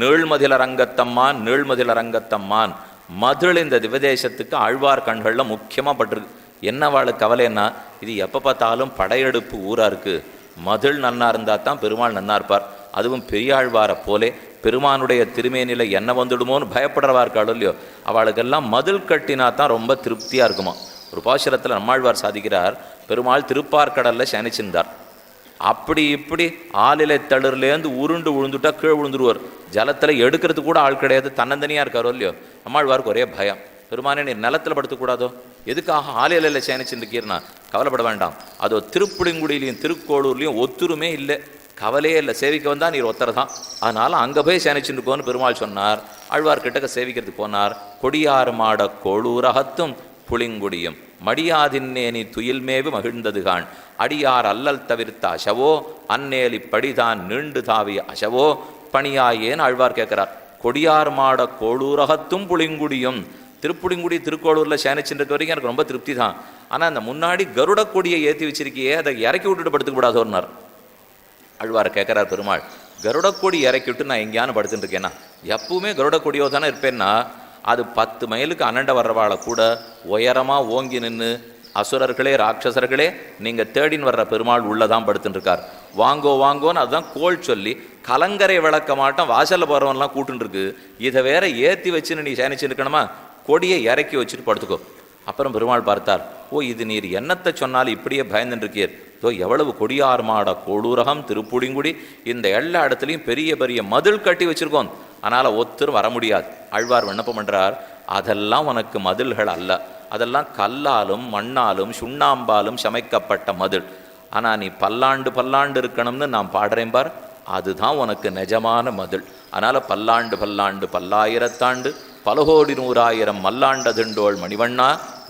நீழ்மதில ரங்கத்தம்மான் நீழ்மதில ரங்கத்தம்மான் மதுள் இந்த திவதேசத்துக்கு ஆழ்வார் கண்களில் முக்கியமாக பட்டிருக்கு. என்னவாள் கவலைன்னா இது எப்போ பார்த்தாலும் படையெடுப்பு ஊராக இருக்குது மதுள் நன்னா இருந்தால் தான் பெருமாள் நன்னா இருப்பார். அதுவும் பெரியாழ்வாரை போலே பெருமானுடைய திருமேனில என்ன வந்துடுமோன்னு பயப்படுறவா இருக்காளோ இல்லையோ அவளுக்கெல்லாம் மதில் கட்டினா தான் ரொம்ப திருப்தியாக இருக்குமா. ஒரு பாசுரத்தில் நம்மாழ்வார் சாதிக்கிறார் பெருமாள் திருப்பார்கடலில் சனிச்சிருந்தார் அப்படி இப்படி ஆளிலை தளிர்லேருந்து உருண்டு விழுந்துட்டா கீழே விழுந்துருவார். ஜலத்தில் எடுக்கிறது கூட ஆள் கிடையாது. தன்னந்தனியாக இருக்காரோ இல்லையோ? நம்மாழ்வாருக்கு ஒரே பயம். பெருமானே நீர் நிலத்தில் படுத்தக்கூடாதோ? எதுக்காக ஆலையில சேனிச்சுருக்கீர்னா கவலைப்பட வேண்டாம். அதோ திருப்புளிங்குடியிலையும் திருக்கோளூர்லேயும் ஒத்துருமே இல்லை. கவலையே இல்லை. சேவிக்க வந்தால் நீர் ஒத்தர் தான் அதனால் அங்கே போய் சேனிச்சுருக்கோன்னு பெருமாள் சொன்னார். ஆழ்வார் கிட்டக்க சேவிக்கிறதுக்கு போனார். கொடியார் மாட கோளூரகத்தும் புளிங்குடியும் மடியாதின்னேனி துயில்மேவு மகிழ்ந்ததுகான் அடியார் அல்லல் தவிர்த்த அசவோ அன்னேலி படிதான் நீண்டு தாவிய அசவோ பணியாயேன் ஆழ்வார் கேட்கிறார். கொடியார் மாட கோளூரகத்தும் புளிங்குடியும். திருப்புளிங்குடி திருக்கோளூரில் சேனிச்சுட்டு வரைக்கும் எனக்கு ரொம்ப திருப்தி தான் ஆனால் அந்த முன்னாடி கருட கொடியை ஏற்றி வச்சிருக்கியே அதை இறக்கி விட்டுட்டு படுத்துக்க கூடாதோன்னார். ஆழ்வார் கேட்குறார் பெருமாள் கருடக்கொடி இறக்கி விட்டு நான் எங்கேயானு படுத்துட்டு இருக்கேன்னா எப்பவுமே கருடக்கொடியோ தானே இருப்பேன்னா அது பத்து மைலுக்கு அனண்ட வர்றவாளை கூட உயரமாக ஓங்கி நின்று அசுரர்களே ராட்சசர்களே நீங்கள் தேடின் வர்ற பெருமாள் உள்ளதான் படுத்துட்டுருக்கார் வாங்கோ வாங்கோன்னு அதுதான் கோல் சொல்லி கலங்கரை விளக்க மாட்டோம் வாசலில் போகிறவன்லாம் கூட்டுருக்கு இதை வேற ஏற்றி வச்சுன்னு நீ சேனிச்சு இருக்கணுமா கொடியை இறக்கி வச்சுட்டு படுத்துக்கோ. அப்புறம் பெருமாள் பார்த்தார் ஓ இது நீர் என்னத்தை சொன்னாலும் இப்படியே பயந்துட்டு தோ எவ்வளவு கொடியார்மாட கொடூரகம் திருப்புடிங்குடி இந்த எல்லா இடத்துலையும் பெரிய பெரிய மதில் கட்டி வச்சிருக்கோம். அதனால் ஒத்தர் வர முடியாது. ஆழ்வார் விண்ணப்பம் பண்ணுறார் அதெல்லாம் உனக்கு மதில்கள் அல்ல. அதெல்லாம் கல்லாலும் மண்ணாலும் சுண்ணாம்பாலும் சமைக்கப்பட்ட மதில். ஆனால் நீ பல்லாண்டு பல்லாண்டு இருக்கணும்னு நான் பாடுறேன் பார். அதுதான் உனக்கு நிஜமான மதில். அதனால் பல்லாண்டு பல்லாண்டு பல்லாயிரத்தாண்டு பலகோடி நூறாயிரம் மல்லாண்டதுண்டோள் மணிவண்ணா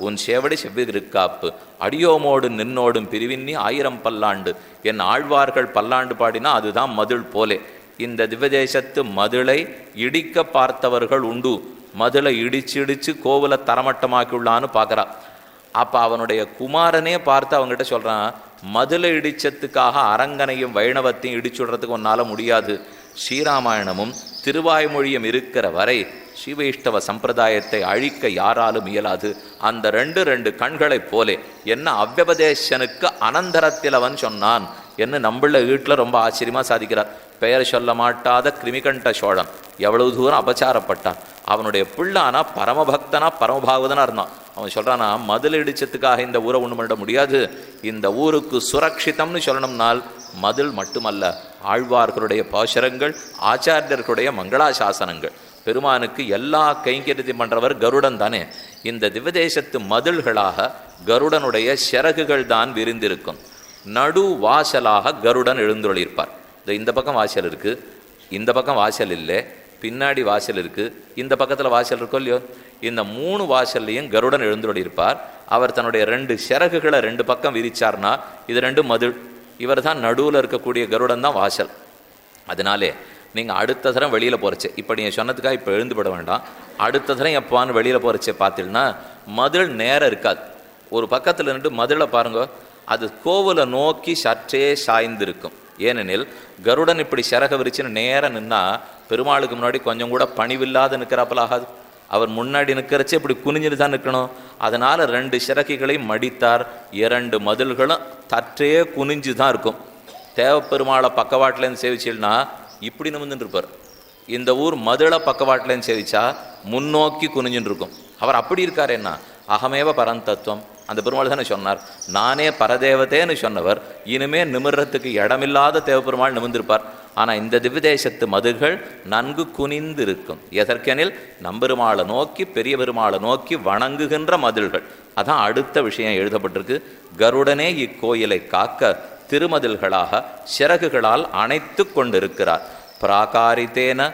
உன் சேவடி செவ்விருக்காப்பு அடியோமோடு நின்னோடும் பிரிவின்னி ஆயிரம் பல்லாண்டு. என் ஆழ்வார்கள் பல்லாண்டு பாடினா அதுதான் மதில் போலே. இந்த திவதேசத்து மதுளை இடிக்க பார்த்தவர்கள் உண்டு. மதுளை இடிச்சு இடிச்சு கோவிலை தரமட்டமாக்கியுள்ளான்னு பார்க்குறா. அப்போ அவனுடைய குமாரனே பார்த்து அவங்ககிட்ட சொல்கிறான் மதுளை இடிச்சத்துக்காக அரங்கனையும் வைணவத்தையும் இடிச்சுடுறதுக்கு உன்னால் முடியாது. ஸ்ரீராமாயணமும் திருவாய்மொழியும் இருக்கிற வரை சிவைஷ்டவ சம்பிரதாயத்தை அழிக்க யாராலும் இயலாது. அந்த ரெண்டு ரெண்டு கண்களைப் போலே என்ன அவ்வபதேசனுக்கு அனந்தரத்திலவன் சொன்னான். என்ன நம்மள வீட்டில் ரொம்ப ஆச்சரியமாக சாதிக்கிறார் பெயர் சொல்ல மாட்டாத கிருமிகண்ட சோழன் எவ்வளவு தூரம் அபச்சாரப்பட்டான் அவனுடைய பிள்ளானா பரமபக்தனா பரமபாகவதனாக இருந்தான் அவன் சொல்கிறானா மதில் இடிச்சத்துக்காக இந்த ஊரை ஒன்று பண்ணிட முடியாது இந்த ஊருக்கு சுரக்ஷிதம்னு சொல்லணும்னால் மதில் மட்டுமல்ல ஆழ்வார்களுடைய பாசுரங்கள் ஆச்சாரியர்களுடைய மங்களாசாசனங்கள் பெருமானுக்கு எல்லா கைங்கரியத்தையும் பண்றவர் கருடன் தானே இந்த திவதேசத்து மதில்களாக கருடனுடைய சிறகுகள் தான் விரிந்திருக்கும் நடு வாசலாக கருடன் எழுந்துள்ளிருப்பார் இந்த இந்த பக்கம் வாசல் இருக்குது இந்த பக்கம் வாசல் இல்லை பின்னாடி வாசல் இருக்குது இந்த பக்கத்தில் வாசல் இருக்கோ இல்லையோ? இந்த மூணு வாசல்லையும் கருடன் எழுந்துள்ளிருப்பார் அவர் தன்னுடைய ரெண்டு சிறகுகளை ரெண்டு பக்கம் விரிச்சார்னா இது ரெண்டு மதுள் இவர் தான் நடுவில் இருக்கக்கூடிய கருடன் தான் வாசல். அதனாலே நீங்கள் அடுத்த தரம் வெளியில் போகிறச்சு இப்போ நீங்கள் சொன்னதுக்காக இப்போ எழுந்துபட வேண்டாம். அடுத்த தரம் எப்பான்னு வெளியில் போகிறச்சே பார்த்தீங்கன்னா மதுள் நேரம் இருக்காது. ஒரு பக்கத்தில் நின்று மதுளை பாருங்க அது கோவிலை நோக்கி சற்றே சாய்ந்திருக்கும். ஏனெனில் கருடன் இப்படி சிறக விரிச்சுன்னு நேரம் நின்னா பெருமாளுக்கு முன்னாடி கொஞ்சம் கூட பணிவில்லாத நிற்கிறாப்பல ஆகாது. அவர் முன்னாடி நிற்கிறச்சே இப்படி குனிஞ்சிட்டு தான் நிற்கணும். அதனால் ரெண்டு சிறகிகளையும் மடித்தார். இரண்டு மதில்களும் தற்றே குனிஞ்சு தான் இருக்கும். தேவப்பெருமாளை பக்கவாட்டிலேருந்து சேவிச்சில்னா இப்படி நிமிந்துட்டு இருப்பார் இந்த ஊர் மதுளை பக்கவாட்டிலேருந்து சேவிச்சா முன்னோக்கி குனிஞ்சுட்டு இருக்கும் அவர் அப்படி இருக்கார் என்ன அகமேவ பரந்தத்துவம். அந்த பெருமாள் தானே சொன்னார். நானே பரதேவதேன்னு சொன்னவர் இனிமே நிமிர்றதுக்கு இடமில்லாத தேவப்பெருமாள் நிமிர்ந்திருப்பார். ஆனால் இந்த திவ்யதேசத்து மதுகள் நன்கு குனிந்து இருக்கும் எதற்கெனில் நம்பெருமாளை நோக்கி பெரிய பெருமாளை நோக்கி வணங்குகின்ற மதில்கள். அதான் அடுத்த விஷயம் எழுதப்பட்டிருக்கு. கருடனே இக்கோயிலை காக்க திருமதில்களாக சிறகுகளால் அணைத்து கொண்டிருக்கிறார். பிராகாரித்தேன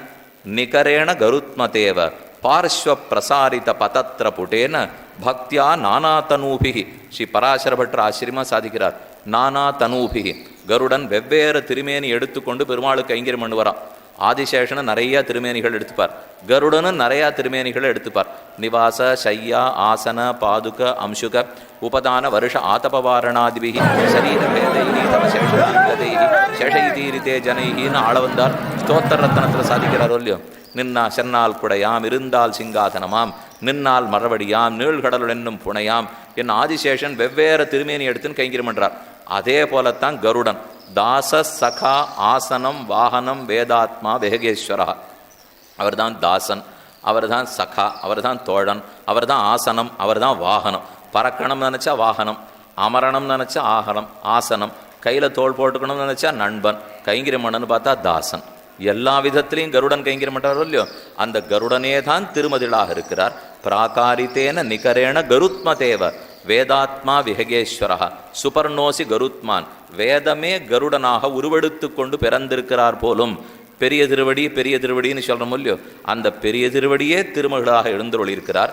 நிகரேண கருத்மதேவ பார்ஸ்வ பிரசாரித பதத்திர புட்டேன பக்தியா நானா தனூபிகி ஸ்ரீ பராசர பட்டர் சாதிக்கிறார். நானா தனூபிகி கருடன் வெவ்வேறு திருமேனி எடுத்துக்கொண்டு பெருமாளுக்கு கைங்கரியம் பண்ணுவாராம். ஆதிசேஷனை நிறைய திருமேனிகள் எடுத்துப்பார். கருடனும் நிறையா திருமேனிகளை எடுத்துப்பார். நிவாச சையா ஆசன பாதுக அம்சுக உபதான வருஷ ஆதபவாரணாதிபிகி சரீரபேதைகி தவசேஷனாங்கதைகி சேஷைதீரித்தே ஜனைகின்னு ஆள வந்தார் ஸ்தோத்தர் ரத்தனத்தில் சாதிக்கிறாரோ இல்லையோ? நின்னா சென்னால் குடையாம் இருந்தால் சிங்காதனமாம். நின்னால் மறுபடியாம் நீழ்கடலுள் என்னும் புனையாம். என் ஆதிசேஷன் வெவ்வேறு திருமேனி எடுத்துன்னு கைங்கரியம் பண்றார் அதே போலத்தான் கருடன். தாச சகா ஆசனம் வாகனம் வேதாத்மா வேகேஸ்வரா அவர்தான் தாசன் அவர்தான் சகா அவர்தான் தோழன் அவர்தான் ஆசனம் அவர்தான் வாகனம். பறக்கணும்னு நினச்சா வாகனம் அமரணம் நினச்சா ஆகனம் ஆசனம் கையில் தோள் போட்டுக்கணும்னு நினச்சா நண்பன் கைங்கிரமணன்னு பார்த்தா தாசன். எல்லா விதத்திலையும் கருடன் கைங்கிரம் இல்லையோ? அந்த கருடனே தான் திருமதிளாக இருக்கிறார். பிராகாரித்தேன நிகரேண கருத்மதேவ வேதாத்மா விஹகேஸ்வரா சுபர்ணோசி கருத்மான் வேதமே கருடனாக உருவெடுத்து கொண்டு பிறந்திருக்கிறார் போலும் பெரிய திருவடி பெரிய திருவடின்னு சொல்கிறோம் இல்லையோ அந்த பெரிய திருவடியே திருமகளாக எழுந்தருளியிருக்கிறார்